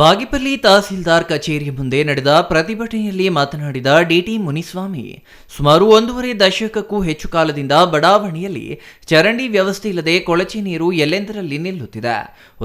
ಬಾಗೇಪಲ್ಲಿ ತಹಸೀಲ್ದಾರ್ ಕಚೇರಿ ಮುಂದೆ ನಡೆದ ಪ್ರತಿಭಟನೆಯಲ್ಲಿ ಮಾತನಾಡಿದ ಡಿಟಿ ಮುನಿಸ್ವಾಮಿ, ಸುಮಾರು ಒಂದೂವರೆ ದಶಕಕ್ಕೂ ಹೆಚ್ಚು ಕಾಲದಿಂದ ಬಡಾವಣೆಯಲ್ಲಿ ಚರಂಡಿ ವ್ಯವಸ್ಥೆ ಇಲ್ಲದೆ ಕೊಳಚೆ ನೀರು ಎಲ್ಲೆಂದರಲ್ಲಿ ನಿಲ್ಲುತ್ತಿದೆ.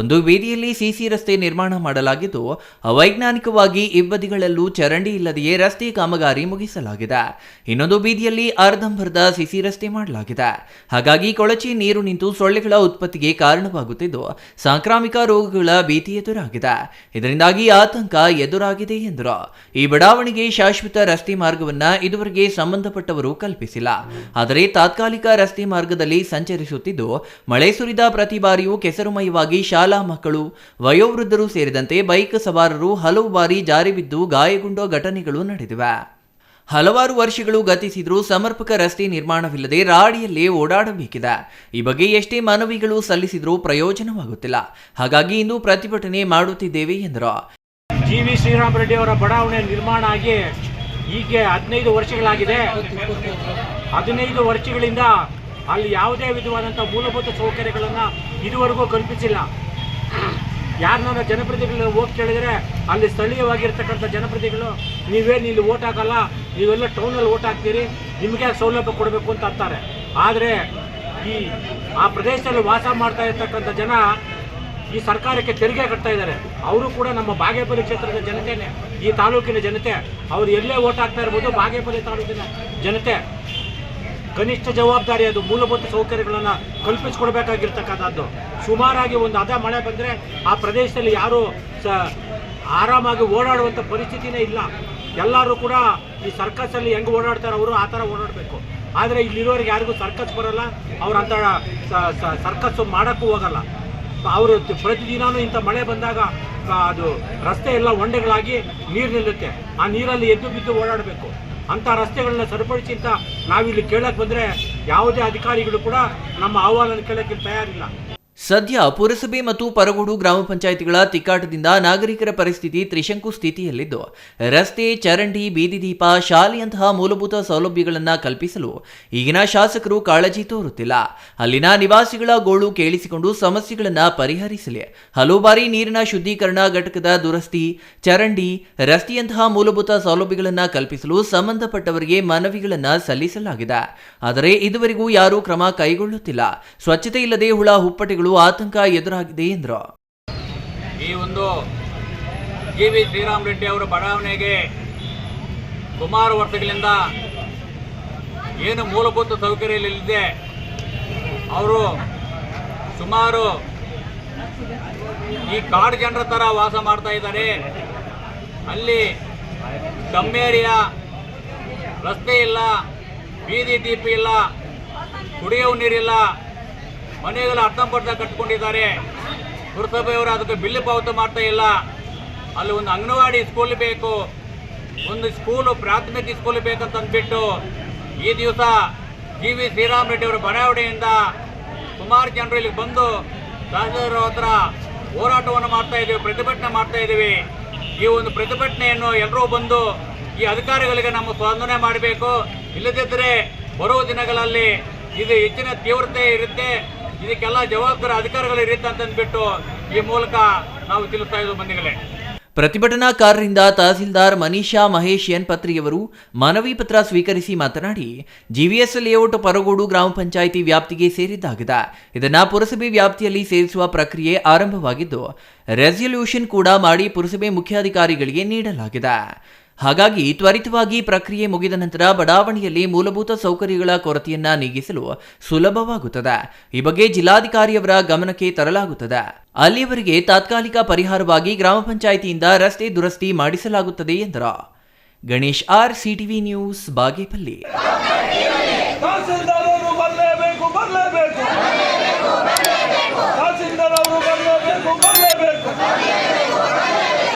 ಒಂದು ಬೀದಿಯಲ್ಲಿ ಸಿಸಿ ರಸ್ತೆ ನಿರ್ಮಾಣ ಮಾಡಲಾಗಿದ್ದು, ಅವೈಜ್ಞಾನಿಕವಾಗಿ ಇಬ್ಬದಿಗಳಲ್ಲೂ ಚರಂಡಿ ಇಲ್ಲದೆಯೇ ರಸ್ತೆ ಕಾಮಗಾರಿ ಮುಗಿಸಲಾಗಿದೆ. ಇನ್ನೊಂದು ಬೀದಿಯಲ್ಲಿ ಅರ್ಧಂಬರ್ಧ ಸಿಸಿ ರಸ್ತೆ ಮಾಡಲಾಗಿದೆ. ಹಾಗಾಗಿ ಕೊಳಚೆ ನೀರು ನಿಂತು ಸೊಳ್ಳೆಗಳ ಉತ್ಪತ್ತಿಗೆ ಕಾರಣವಾಗುತ್ತಿದ್ದು, ಸಾಂಕ್ರಾಮಿಕ ರೋಗಗಳ ಭೀತಿ ಎದುರಾಗಿದೆ. ಇದರಿಂದಾಗಿ ಆತಂಕ ಎದುರಾಗಿದೆ ಎಂದರು. ಈ ಬಡಾವಣೆಗೆ ಶಾಶ್ವತ ರಸ್ತೆ ಮಾರ್ಗವನ್ನ ಇದುವರೆಗೆ ಸಂಬಂಧಪಟ್ಟವರು ಕಲ್ಪಿಸಿಲ್ಲ. ಆದರೆ ತಾತ್ಕಾಲಿಕ ರಸ್ತೆ ಮಾರ್ಗದಲ್ಲಿ ಸಂಚರಿಸುತ್ತಿದ್ದು, ಮಳೆ ಸುರಿದ ಪ್ರತಿ ಬಾರಿಯೂ ಕೆಸರುಮಯವಾಗಿ ಶಾಲಾ ಮಕ್ಕಳು, ವಯೋವೃದ್ಧರು ಸೇರಿದಂತೆ ಬೈಕ್ ಸವಾರರು ಹಲವು ಬಾರಿ ಜಾರಿ ಬಿದ್ದು ಗಾಯಗೊಂಡ ಘಟನೆಗಳು ನಡೆದಿವೆ. ಹಲವಾರು ವರ್ಷಗಳು ಗತಿಸಿದರೂ ಸಮರ್ಪಕ ರಸ್ತೆ ನಿರ್ಮಾಣವಿಲ್ಲದೆ ರಾಡಿಯಲ್ಲಿ ಓಡಾಡಬೇಕಿದೆ. ಈ ಬಗ್ಗೆ ಎಷ್ಟೇ ಮನವಿಗಳು ಸಲ್ಲಿಸಿದರೂ ಪ್ರಯೋಜನವಾಗುತ್ತಿಲ್ಲ. ಹಾಗಾಗಿ ಇಂದು ಪ್ರತಿಭಟನೆ ಮಾಡುತ್ತಿದ್ದೇವೆ ಎಂದರು. ಜಿ ವಿ ಶ್ರೀರಾಮ್ ರೆಡ್ಡಿ ಅವರ ಬಡಾವಣೆ ನಿರ್ಮಾಣ ಆಗಿ ಈಗ ಹದಿನೈದು ವರ್ಷಗಳಾಗಿದೆ. ಹದಿನೈದು ವರ್ಷಗಳಿಂದ ಅಲ್ಲಿ ಯಾವುದೇ ವಿಧವಾದಂಥ ಮೂಲಭೂತ ಸೌಕರ್ಯಗಳನ್ನು ಇದುವರೆಗೂ ಕಲ್ಪಿಸಿಲ್ಲ. ಯಾರನ್ನ ಜನಪ್ರತಿನಿಧಿಗಳು ಹೋಗಿ ಕೇಳಿದರೆ ಅಲ್ಲಿ ಸ್ಥಳೀಯವಾಗಿರ್ತಕ್ಕಂಥ ಜನಪ್ರತಿನಿಧಿಗಳು, ನೀವೇನು ಇಲ್ಲಿ ಓಟ್ ಹಾಕಲ್ಲ? ನೀವೆಲ್ಲ ಟೌನಲ್ಲಿ ಓಟ್ ಹಾಕ್ತೀರಿ, ನಿಮಗೆ ಸೌಲಭ್ಯ ಕೊಡಬೇಕು ಅಂತ ಅಂತಾರೆ. ಆದರೆ ಈ, ಆ ಪ್ರದೇಶದಲ್ಲಿ ವಾಸ ಮಾಡ್ತಾ ಇರ್ತಕ್ಕಂಥ ಜನ ಈ ಸರ್ಕಾರಕ್ಕೆ ತೆರಿಗೆ ಕಟ್ತಾ ಇದ್ದಾರೆ. ಅವರು ಕೂಡ ನಮ್ಮ ಬಾಗೇಪಲ್ಲಿ ಕ್ಷೇತ್ರದ ಜನತೆನೇ, ಈ ತಾಲೂಕಿನ ಜನತೆ. ಅವರು ಎಲ್ಲೇ ಓಟ್ ಹಾಕ್ತಾ ಇರ್ಬೋದು, ಬಾಗೇಪಲ್ಲಿ ತಾಲೂಕಿನ ಜನತೆ. ಕನಿಷ್ಠ ಜವಾಬ್ದಾರಿ ಅದು, ಮೂಲಭೂತ ಸೌಕರ್ಯಗಳನ್ನು ಕಲ್ಪಿಸ್ಕೊಡ್ಬೇಕಾಗಿರ್ತಕ್ಕಂಥದ್ದು. ಸುಮಾರಾಗಿ ಒಂದು ಅದ ಮಳೆ ಬಂದರೆ ಆ ಪ್ರದೇಶದಲ್ಲಿ ಯಾರೂ ಸ, ಆರಾಮಾಗಿ ಓಡಾಡುವಂಥ ಪರಿಸ್ಥಿತಿನೇ ಇಲ್ಲ. ಎಲ್ಲರೂ ಕೂಡ ಈ ಸರ್ಕಸಲ್ಲಿ ಹೆಂಗೆ ಓಡಾಡ್ತಾರೆ ಅವರು ಆ ಥರ ಓಡಾಡಬೇಕು. ಆದರೆ ಇಲ್ಲಿರೋರಿಗೆ ಯಾರಿಗೂ ಸರ್ಕಸ್ ಬರಲ್ಲ. ಅವ್ರು ಅಂತ ಸರ್ಕಸ್ ಮಾಡೋಕ್ಕೂ ಹೋಗಲ್ಲ. ಅವರು ಪ್ರತಿದಿನಾನು ಇಂಥ ಮಳೆ ಬಂದಾಗ ಅದು ರಸ್ತೆ ಎಲ್ಲ ಹೊಂಡೆಗಳಾಗಿ ನೀರು ನಿಲ್ಲುತ್ತೆ. ಆ ನೀರಲ್ಲಿ ಎದ್ದು ಬಿದ್ದು ಓಡಾಡಬೇಕು. ಅಂಥ ರಸ್ತೆಗಳನ್ನ ಸರಿಪಡಿಸಿ ಅಂತ ನಾವಿಲ್ಲಿ ಕೇಳಕ್ಕೆ ಬಂದರೆ ಯಾವುದೇ ಅಧಿಕಾರಿಗಳು ಕೂಡ ನಮ್ಮ ಅಹವಾಲನ್ನು ಕೇಳೋಕ್ಕೆ ತಯಾರಿಲ್ಲ. ಸದ್ಯ ಪುರಸಭೆ ಮತ್ತು ಪರಗೋಡು ಗ್ರಾಮ ಪಂಚಾಯಿತಿಗಳ ತಿಕ್ಕಾಟದಿಂದ ನಾಗರಿಕರ ಪರಿಸ್ಥಿತಿ ತ್ರಿಶಂಕು ಸ್ಥಿತಿಯಲ್ಲಿದ್ದು, ರಸ್ತೆ, ಚರಂಡಿ, ಬೀದಿ ದೀಪ, ಶಾಲೆಯಂತಹ ಮೂಲಭೂತ ಸೌಲಭ್ಯಗಳನ್ನು ಕಲ್ಪಿಸಲು ಈಗಿನ ಶಾಸಕರು ಕಾಳಜಿ ತೋರುತ್ತಿಲ್ಲ. ಅಲ್ಲಿನ ನಿವಾಸಿಗಳ ಗೋಳು ಕೇಳಿಸಿಕೊಂಡು ಸಮಸ್ಯೆಗಳನ್ನು ಪರಿಹರಿಸಲಿ. ಹಲವು ಬಾರಿ ನೀರಿನ ಶುದ್ಧೀಕರಣ ಘಟಕದ ದುರಸ್ತಿ, ಚರಂಡಿ, ರಸ್ತೆಯಂತಹ ಮೂಲಭೂತ ಸೌಲಭ್ಯಗಳನ್ನು ಕಲ್ಪಿಸಲು ಸಂಬಂಧಪಟ್ಟವರಿಗೆ ಮನವಿಗಳನ್ನು ಸಲ್ಲಿಸಲಾಗಿದೆ. ಆದರೆ ಇದುವರೆಗೂ ಯಾರೂ ಕ್ರಮ ಕೈಗೊಳ್ಳುತ್ತಿಲ್ಲ. ಸ್ವಚ್ಛತೆ ಇಲ್ಲದೆ ಹುಳ, ಹುಪ್ಪಟೆಗಳು ಆತಂಕ ಎದುರಾಗಿದೆ ಎಂದರು ಈ ಒಂದು ಜಿ ವಿ ಶ್ರೀರಾಮ್ ರೆಡ್ಡಿ ಅವರ ಬಡಾವಣೆಗೆ ಸುಮಾರು ವರ್ಷಗಳಿಂದ ಏನು ಮೂಲಭೂತ ಸೌಕರ್ಯಗಳಿದೆ ಅವರು ಸುಮಾರು ಈ ಕಾಡು ಜನರ ಥರ ವಾಸ ಮಾಡ್ತಾ ಇದ್ದಾರೆ. ಅಲ್ಲಿ ಕಮ್ಮೇರಿಯ ರಸ್ತೆ ಇಲ್ಲ, ಬೀದಿ ದೀಪ ಇಲ್ಲ ಕುಡಿಯುವ ನೀರಿಲ್ಲ ಮನೆಗಳು ಅರ್ಧಂಬರ್ಧ ಕಟ್ಕೊಂಡಿದ್ದಾರೆ. ಪುರಸಭೆಯವರು ಅದಕ್ಕೆ ಬಿಲ್ಲು ಪಾವತಿ ಮಾಡ್ತಾ ಇಲ್ಲ. ಅಲ್ಲಿ ಒಂದು ಅಂಗನವಾಡಿ ಸ್ಕೂಲ್ ಬೇಕು. ಒಂದು ಸ್ಕೂಲು ಪ್ರಾಥಮಿಕ ಸ್ಕೂಲ್ ಬೇಕಂತ ಅಂದ್ಬಿಟ್ಟು ಈ ದಿವಸ ಜಿ ವಿ ಶ್ರೀರಾಮ್ ರೆಡ್ಡಿ ಅವರ ಬಡಾವಣೆಯಿಂದ ಸುಮಾರು ಜನರು ಇಲ್ಲಿಗೆ ಬಂದು ತಹಸೀಲ್ದಾರ್ ಹತ್ರ ಹೋರಾಟವನ್ನು ಮಾಡ್ತಾ ಇದ್ದೀವಿ, ಪ್ರತಿಭಟನೆ ಮಾಡ್ತಾ ಇದ್ದೀವಿ. ಈ ಒಂದು ಪ್ರತಿಭಟನೆಯನ್ನು ಎಲ್ಲರೂ ಬಂದು ಈ ಅಧಿಕಾರಿಗಳಿಗೆ ನಮ್ಮ ಸ್ಪಂದನೆ ಮಾಡಬೇಕು. ಇಲ್ಲದಿದ್ದರೆ ಬರುವ ದಿನಗಳಲ್ಲಿ ಇದು ಹೆಚ್ಚಿನ ತೀವ್ರತೆ ಇರುತ್ತೆ. ಇದಕ್ಕೆಲ್ಲ ಜವಾಬ್ದಾರಿ ಅಧಿಕಾರಿಗಳು ಅಂತಂದ್ಬಿಟ್ಟು ಈ ಮೂಲಕ ನಾವು ತಿಳಿಸ್ತಾ ಇದ್ದೀವಿ ಬಂದಿಗಳೇ ಪ್ರತಿಭಟನಾಕಾರರಿಂದ ತಹಸೀಲ್ದಾರ್ ಮನೀಷಾ ಮಹೇಶ್ ಎನ್ ಪತ್ರಿಯವರು ಮನವಿ ಪತ್ರ ಸ್ವೀಕರಿಸಿ ಮಾತನಾಡಿ ಜಿವಿಎಸ್ ಲೇಔಟ್ ಪರಗೋಡು ಗ್ರಾಮ ಪಂಚಾಯಿತಿ ವ್ಯಾಪ್ತಿಗೆ ಸೇರಿದ್ದಾಗಿದೆ. ಇದನ್ನು ಪುರಸಭೆ ವ್ಯಾಪ್ತಿಯಲ್ಲಿ ಸೇರಿಸುವ ಪ್ರಕ್ರಿಯೆ ಆರಂಭವಾಗಿದ್ದು ರೆಸಲ್ಯೂಷನ್ ಕೂಡ ಮಾಡಿ ಪುರಸಭೆ ಮುಖ್ಯಾಧಿಕಾರಿಗಳಿಗೆ ನೀಡಲಾಗಿದೆ. ಹಾಗಾಗಿ ತ್ವರಿತವಾಗಿ ಪ್ರಕ್ರಿಯೆ ಮುಗಿದ ನಂತರ ಬಡಾವಣೆಯಲ್ಲಿ ಮೂಲಭೂತ ಸೌಕರ್ಯಗಳ ಕೊರತೆಯನ್ನ ನೀಗಿಸಲು ಸುಲಭವಾಗುತ್ತದೆ. ಈ ಬಗ್ಗೆ ಜಿಲ್ಲಾಧಿಕಾರಿಯವರ ಗಮನಕ್ಕೆ ತರಲಾಗುತ್ತದೆ. ಅಲ್ಲಿಯವರೆಗೆ ತಾತ್ಕಾಲಿಕ ಪರಿಹಾರವಾಗಿ ಗ್ರಾಮ ಪಂಚಾಯಿತಿಯಿಂದ ರಸ್ತೆ ದುರಸ್ತಿ ಮಾಡಿಸಲಾಗುತ್ತದೆ ಎಂದರು. Ganesh R CTV news Bagepalli!